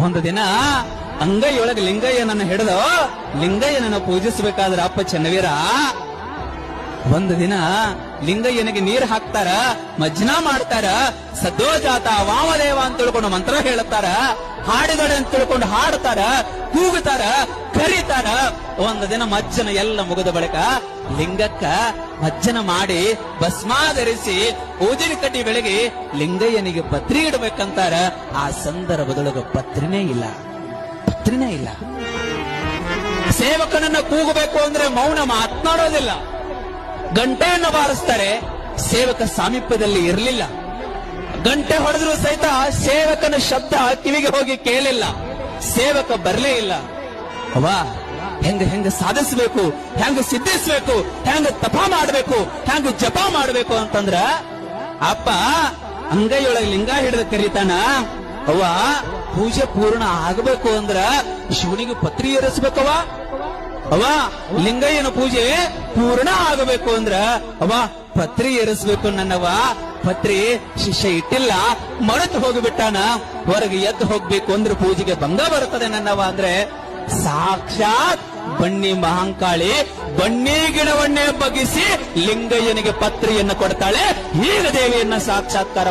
ಒಂದು ದಿನ ಅಂಗೈಯೊಳಗೆ ಲಿಂಗಯ್ಯನನ್ನು ಹಿಡಿದು ಲಿಂಗಯ್ಯನನ್ನು ಪೂಜಿಸಬೇಕಾದ್ರೆ ಅಪ್ಪ ಚೆನ್ನವೀರ ಒಂದು ದಿನ ಲಿಂಗಯ್ಯನಿಗೆ ನೀರು ಹಾಕ್ತಾರ ಮಜ್ಜನ ಮಾಡ್ತಾರ, ಸದ್ದೋಜಾತ ವಾಮದೇವ ಅಂತ ತಿಳ್ಕೊಂಡು ಮಂತ್ರ ಹೇಳುತ್ತಾರ ಹಾಡುಗಡೆ ಅಂತ ತಿಳ್ಕೊಂಡು ಹಾಡ್ತಾರ ಕೂಗುತ್ತಾರ, ಕರೀತಾರ. ಒಂದು ದಿನ ಮಜ್ಜನ ಎಲ್ಲ ಮುಗಿದ ಬಳಿಕ ಲಿಂಗಕ್ಕ ಮಜ್ಜನ ಮಾಡಿ ಭಸ್ಮಾಧರಿಸಿ ಊದಿನ ಕಡ್ಡಿ ಬೆಳಗಿ ಲಿಂಗಯ್ಯನಿಗೆ ಪತ್ರಿ ಇಡಬೇಕಂತಾರ. ಆ ಸಂದರ್ಭದೊಳಗ ಪತ್ರಿನೇ ಇಲ್ಲ. ಪತ್ರಿನೇ ಇಲ್ಲ. ಸೇವಕನನ್ನ ಕೂಗಬೇಕು ಅಂದ್ರೆ ಮೌನ ಮಾತನಾಡೋದಿಲ್ಲ. ಗಂಟೆಯನ್ನು ಬಾರಿಸ್ತಾರೆ, ಸೇವಕ ಸಾಮೀಪ್ಯದಲ್ಲಿ ಇರಲಿಲ್ಲ. ಗಂಟೆ ಹೊಡೆದ್ರೂ ಸಹಿತ ಸೇವಕನ ಶಬ್ದ ಕಿವಿಗೆ ಹೋಗಿ ಕೇಳಿಲ್ಲ. ಸೇವಕ ಬರಲೇ ಇಲ್ಲ. ಅವಾ ಹೆಂಗ ಹೆಂಗ ಸಾಧಿಸಬೇಕು, ಹೆಂಗ ಸಿದ್ಧಿಸಬೇಕು, ಹೆಂಗ ತಪ ಮಾಡಬೇಕು, ಹೆಂಗ ಜಪ ಮಾಡಬೇಕು ಅಂತಂದ್ರ, ಅಪ್ಪ, ಅಂಗೈಯೊಳಗೆ ಲಿಂಗ ಹಿಡಿದ ಕರೀತಾನ, ಅವ್ವ, ಪೂಜೆ ಪೂರ್ಣ ಆಗಬೇಕು ಅಂದ್ರ ಶಿವನಿಗೆ ಪತ್ರಿ ಏರಿಸ್ಬೇಕವ ಅವ ಲಿಂಗಯ್ಯನ ಪೂಜೆ ಪೂರ್ಣ ಆಗಬೇಕು ಅಂದ್ರ ಅವ ಪತ್ರಿ ಏರಿಸ್ಬೇಕು ನನ್ನವ ಪತ್ರಿ ಶಿಷ್ಯ ಇಟ್ಟಿಲ್ಲ, ಮರೆತು ಹೋಗಿಬಿಟ್ಟಾನ. ಹೊರಗೆ ಎದ್ದು ಹೋಗ್ಬೇಕು ಅಂದ್ರೆ ಪೂಜೆಗೆ ಭಂಗ ಬರುತ್ತದೆ ನನ್ನವ ಅಂದ್ರೆ, ಸಾಕ್ಷಾತ್ ಬನ್ನಿ ಮಹಾಂಕಾಳಿ, ಬನ್ನಿ ಗಿಡವನ್ನೇ ಬಗ್ಗಿಸಿ ಲಿಂಗಯ್ಯನಿಗೆ ಪತ್ರಿಯನ್ನು ಕೊಡ್ತಾಳೆ ಈಗ ದೇವಿಯನ್ನ ಸಾಕ್ಷಾತ್ಕಾರ